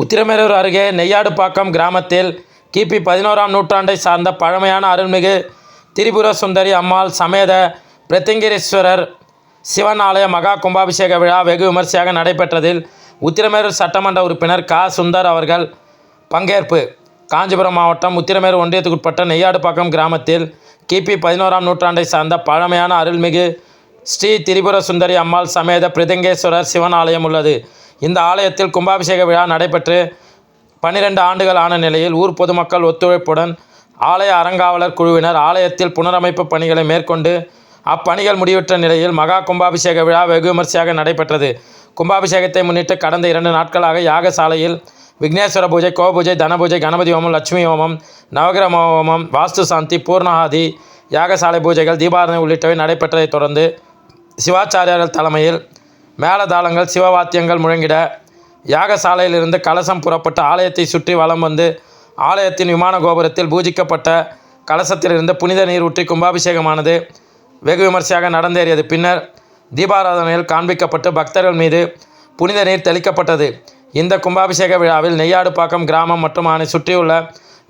உத்திரமேரூர் அருகே நெய்யாடுப்பாக்கம் கிராமத்தில் கிபி பதினோராம் நூற்றாண்டை சார்ந்த பழமையான அருள்மிகு திரிபுர சுந்தரி அம்மாள் சமேத பிரத்திங்கிரீஸ்வரர் சிவன் ஆலய மகா கும்பாபிஷேக விழா வெகு விமர்சையாக நடைபெற்றதில் உத்திரமேரூர் சட்டமன்ற உறுப்பினர் கா. சுந்தர் அவர்கள் பங்கேற்பு. காஞ்சிபுரம் மாவட்டம் உத்திரமேரூர் ஒன்றியத்துக்குட்பட்ட நெய்யாடுப்பாக்கம் கிராமத்தில் கிபி பதினோராம் நூற்றாண்டை சார்ந்த பழமையான அருள்மிகு ஸ்ரீ திரிபுர சுந்தரி அம்மாள் சமேத பிரதிங்கேஸ்வரர் சிவன் ஆலயம் உள்ளது. இந்த ஆலயத்தில் கும்பாபிஷேக விழா நடைபெற்று பன்னிரண்டு ஆண்டுகள் ஆன நிலையில் ஊர் பொதுமக்கள் ஒத்துழைப்புடன் ஆலய அறங்காவலர் குழுவினர் ஆலயத்தில் புனரமைப்பு பணிகளை மேற்கொண்டு அப்பணிகள் முடிவுற்ற நிலையில் மகா கும்பாபிஷேக விழா வெகு விமர்சையாக நடைபெற்றது. கும்பாபிஷேகத்தை முன்னிட்டு கடந்த இரண்டு நாட்களாக யாகசாலையில் விக்னேஸ்வர பூஜை கோபூஜை தனபூஜை கணபதி ஹோமம் லட்சுமி ஹோமம் நவகிரம ஹோமம் வாஸ்து சாந்தி பூர்ணாதி யாகசாலை பூஜைகள் தீபாரணை உள்ளிட்டவை நடைபெற்றதைத் தொடர்ந்து சிவாச்சாரியார்கள் தலைமையில் மேளதாளங்கள் சிவவாத்தியங்கள் முழங்கிட யாகசாலையிலிருந்து கலசம் புறப்பட்டு ஆலயத்தை சுற்றி வலம் வந்து ஆலயத்தின் விமான கோபுரத்தில் பூஜிக்கப்பட்ட கலசத்திலிருந்து புனித நீர் ஊற்றி கும்பாபிஷேகமானது வெகு விமர்சையாக நடந்தேறியது. பின்னர் தீபாராதனையில் காண்பிக்கப்பட்டு பக்தர்கள் மீது புனித நீர் தெளிக்கப்பட்டது. இந்த கும்பாபிஷேக விழாவில் நெய்யாடுப்பாக்கம் கிராமம் மற்றும் அதனை சுற்றியுள்ள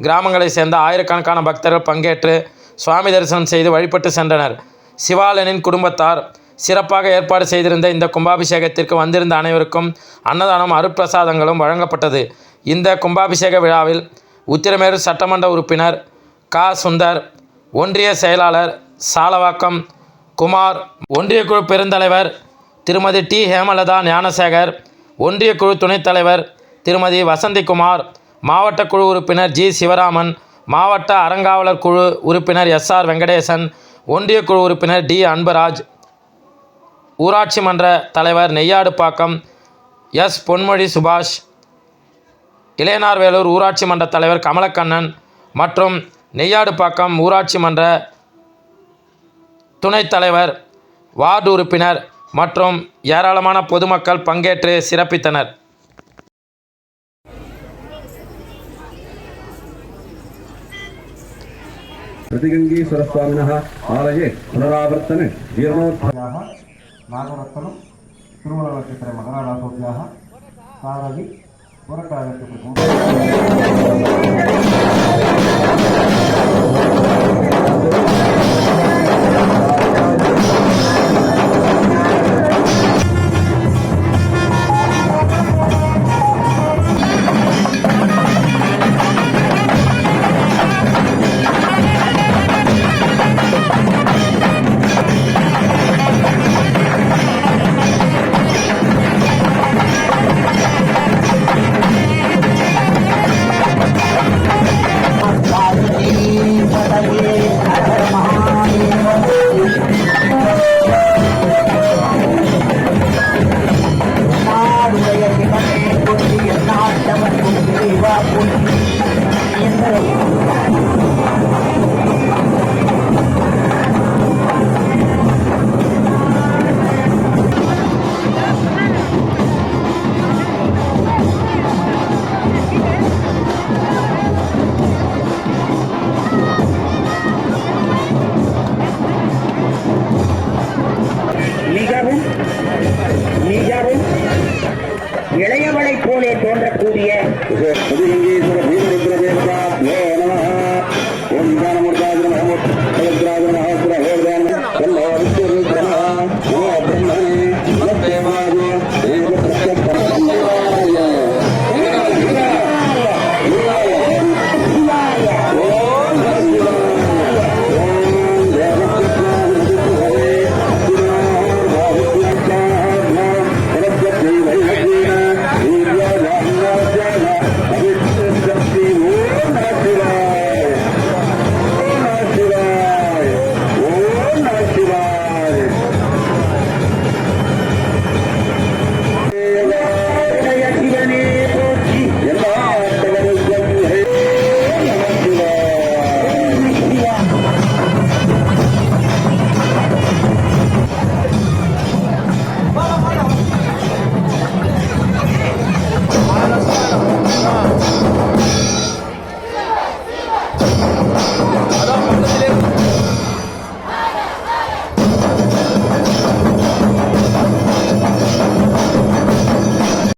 கிராமங்களைச் சேர்ந்த ஆயிரக்கணக்கான பக்தர்கள் பங்கேற்று சுவாமி தரிசனம் செய்து வழிபட்டு சென்றனர். சிவாலனின் குடும்பத்தார் சிறப்பாக ஏற்பாடு செய்திருந்த இந்த கும்பாபிஷேகத்திற்கு வந்திருந்த அனைவருக்கும் அன்னதானம் அருட்பிரசாதங்களும் வழங்கப்பட்டது. இந்த கும்பாபிஷேக விழாவில் உத்திரமேரூர் சட்டமன்ற உறுப்பினர் கா. சுந்தர் ஒன்றிய செயலாளர் சாலவாக்கம் குமார் ஒன்றிய குழு பெருந்தலைவர் திருமதி டி. ஹேமலதா ஞானசேகர் ஒன்றிய குழு துணைத் தலைவர் திருமதி வசந்திக்குமார் மாவட்ட குழு உறுப்பினர் ஜி. சிவராமன் மாவட்ட அறங்காவலர் குழு உறுப்பினர் எஸ். ஆர். வெங்கடேசன் ஒன்றிய குழு உறுப்பினர் டி. அன்பராஜ் ஊராட்சி மன்ற தலைவர் நெய்யாடுப்பாக்கம் எஸ் பொன்மொழி சுபாஷ் இளையனார்வேலூர் ஊராட்சி மன்ற தலைவர் கமலக்கண்ணன் மற்றும் நெய்யாடுப்பாக்கம் ஊராட்சி மன்ற துணைத் தலைவர் வார்டு உறுப்பினர் மற்றும் ஏராளமான பொதுமக்கள் பங்கேற்று சிறப்பித்தனர் प्रतिगङ्गीश्वरस्वामिनः आलये पुनरावर्तने ನಾಗರತ್ನರು ತಿರುಮಲ ಕ್ಷೇತ್ರ ಮಗನಾಳ ಸೌಭ್ಯಾಹ ಕಾರವಿ ಹೊರಕಾಲ ಕ್ಷೇತ್ರ தோன்றக்கூடிய முதுகங்கேஸ்வர